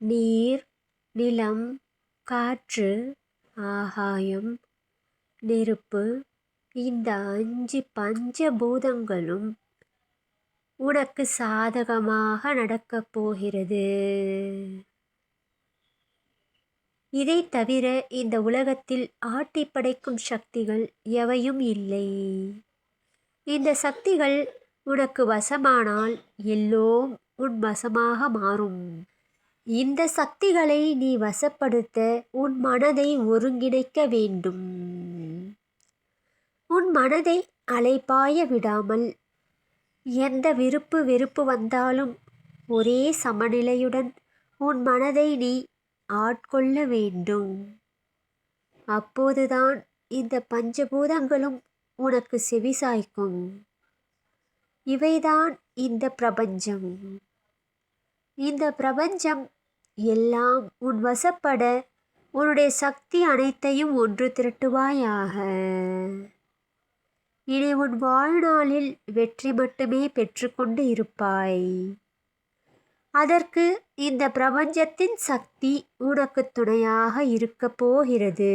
நீர் நிலம் காற்று ஆகாயம் நெருப்பு இந்த அஞ்சு பஞ்சபூதங்களும் உனக்கு சாதகமாக நடக்கப் போகிறது. இதை தவிர இந்த உலகத்தில் ஆட்டி படைக்கும் சக்திகள் எவையும் இல்லை. இந்த சக்திகள் உனக்கு வசமானால் எல்லோம் உன் வசமாக மாறும். இந்த சக்திகளை நீ வசப்படுத்த உன் மனதை ஒருங்கிணைக்க வேண்டும். உன் மனதை அலைப்பாய விடாமல் எந்த விருப்பு வெறுப்பு வந்தாலும் ஒரே சமநிலையுடன் உன் மனதை நீ ஆட்கொள்ள வேண்டும். அப்போதுதான் இந்த பஞ்சபூதங்களும் உனக்கு செவிசாய்க்கும். இவைதான் இந்த பிரபஞ்சம். இந்த பிரபஞ்சம் எல்லாம் உன் வசப்பட உன்னுடைய சக்தி அனைத்தையும் ஒன்று திரட்டுவாயாக. இனி உன் வாழ்நாளில் வெற்றி மட்டுமே பெற்றுக்கொண்டு இருப்பாய். அதற்கு இந்த பிரபஞ்சத்தின் சக்தி உனக்கு துணையாக இருக்கப் போகிறது.